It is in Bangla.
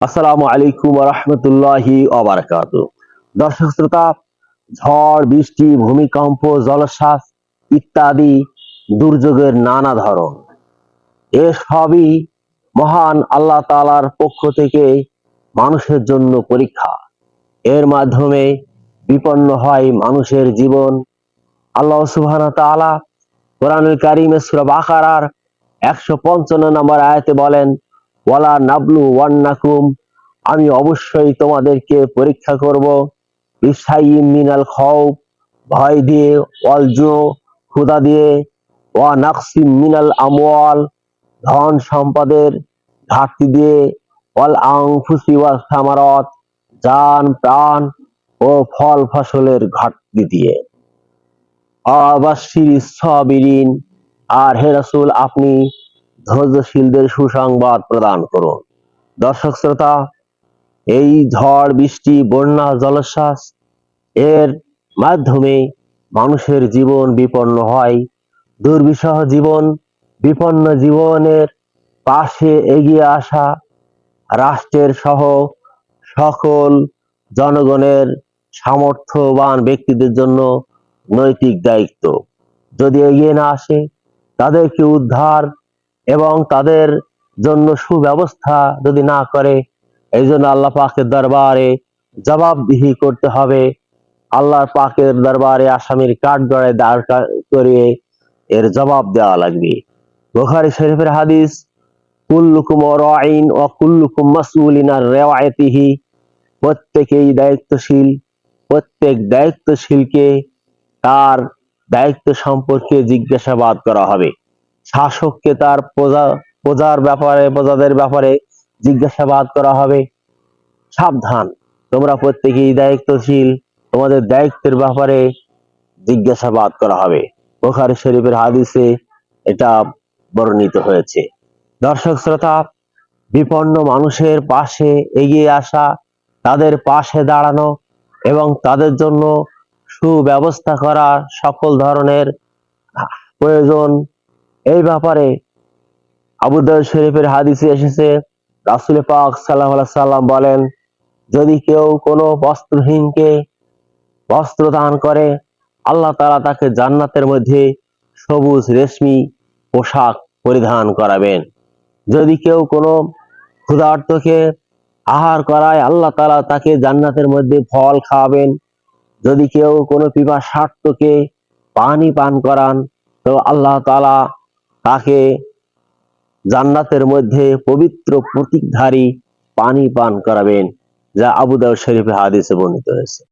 আসসালামু আলাইকুম রহমতুল্লাহি অবরাকাত দর্শক শ্রোতা, ঝড়, বৃষ্টি, ভূমিকম্প জলশ্বাস ইত্যাদি দুর্যোগের নানা ধরন। এ সবই মহান আল্লাহ তাআলার পক্ষ থেকে মানুষের জন্য পরীক্ষা। এর মাধ্যমে বিপন্ন হয় মানুষের জীবন। আল্লাহ সুবহানাহু ওয়া তাআলা কোরআনুল কারীমে সূরা বাকারার একশো পঞ্চান্ন নম্বর আয়াতে বলেন ওয়ালা নাবলু ওয়ান্নাকুম। আমি অবশ্যই তোমাদেরকে পরীক্ষা করব। বিসাইম মিনাল খৌফ ভয় দিয়ে অলজু ক্ষুদা দিয়ে। ওয়া নাকসিম মিনাল আমওয়াল, ধন সম্পদের ঘাটতি দিয়ে। ওয়াল আংফুসি ওয়াল সামারত, জান, প্রাণ ও ফল ফসলের ঘাটতি দিয়ে। আবাসির সাবিরিন। আর হে রাসূল, আপনি ধৈর্যশীলদের সুসংবাদ প্রদান করুন। দর্শক শ্রোতা, এই ঝড়, বৃষ্টি, বন্যা জলশ্বাস এর মাধ্যমে মানুষের জীবন বিপন্ন হয়। দুর্বিষহ জীবন, বিপন্ন জীবনের পাশে এগিয়ে আসা রাষ্ট্রের সহ সকল জনগণের সামর্থ্যবান ব্যক্তিদের জন্য নৈতিক দায়িত্ব। যদি এগিয়ে না আসে, তাদেরকে উদ্ধার এবং তাদের জন্য সুব্যবস্থা যদি না করে, এই জন্য আল্লাহ পাকের দরবারে জবাবদিহি করতে হবে। আল্লাহর পাকের দরবারে আসামির কাঠ গড়ায় দাঁড় করিয়ে এর জবাব দেওয়া লাগবে। বুখারী শরীফের হাদিস, কুল্লুকুম রাইন ও কুল্লুকুম মাসউলিন রেওয়ায়তিহি। প্রত্যেকেই দায়িত্বশীল, প্রত্যেক দায়িত্বশীলকে তার দায়িত্ব সম্পর্কে জিজ্ঞাসাবাদ করা হবে। শাসককে তার প্রজা, প্রজার ব্যাপারে, প্রজাদের ব্যাপারে জিজ্ঞাসাবাদ করা হবে। সাবধান, তোমরা প্রত্যেকেই দায়িত্বশীল, তোমাদের দায়িত্বের ব্যাপারে জিজ্ঞাসাবাদ করা হবে। বোখারি শরীফের হাদিসে এটা বর্ণিত হয়েছে। দর্শক শ্রোতা, বিপন্ন মানুষের পাশে এগিয়ে আসা, তাদের পাশে দাঁড়ানো এবং তাদের জন্য সুব্যবস্থা করা সকল ধরনের প্রয়োজন এই ব্যাপারে আবু দাউদ শরীফের হাদিসে এসেছে, রাসুল পাক সাল্লাহ সাল্লাম বলেন, যদি কেউ কোনো বস্ত্রহীনকে বস্ত্র দান করে, আল্লাহ তাআলা তাকে জান্নাতের মধ্যে সবুজ রেশমি পোশাক পরিধান করাবেন। যদি কেউ কোনো ক্ষুধার্তকে আহার করায়, আল্লাহ তাআলা তাকে জান্নাতের মধ্যে ফল খাওয়াবেন। যদি কেউ কোনো পিপাসার্তকে পানি পান করান, তো আল্লাহ তাআলা তাকে জান্নাতের মধ্যে পবিত্র প্রতীকধারী পানি পান করাবেন যা আবুদাউ শরীফে হাদিসে বর্ণিত হয়েছে।